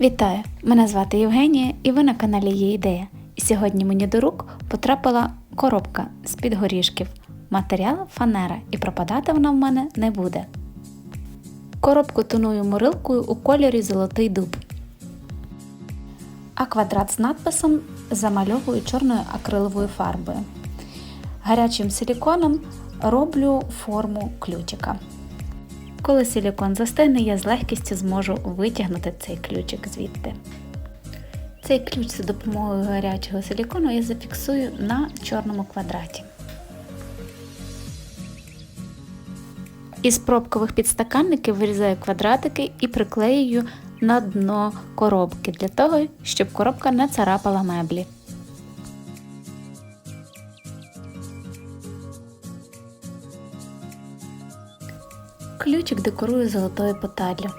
Вітаю! Мене звати Євгенія і ви на каналі Є ідея. І сьогодні мені до рук потрапила коробка з-під горішків. Матеріал фанера і пропадати вона в мене не буде. Коробку тоную морилкою у кольорі Золотий дуб. А квадрат з надписом замальовую чорною акриловою фарбою. Гарячим силіконом роблю форму ключика. Коли силікон застигне, я з легкістю зможу витягнути цей ключик звідти. Цей ключ за допомогою гарячого силікону я зафіксую на чорному квадраті. Із пробкових підстаканників вирізаю квадратики і приклеюю на дно коробки для того, щоб коробка не царапала меблі. Ключик декорую золотою поталлю.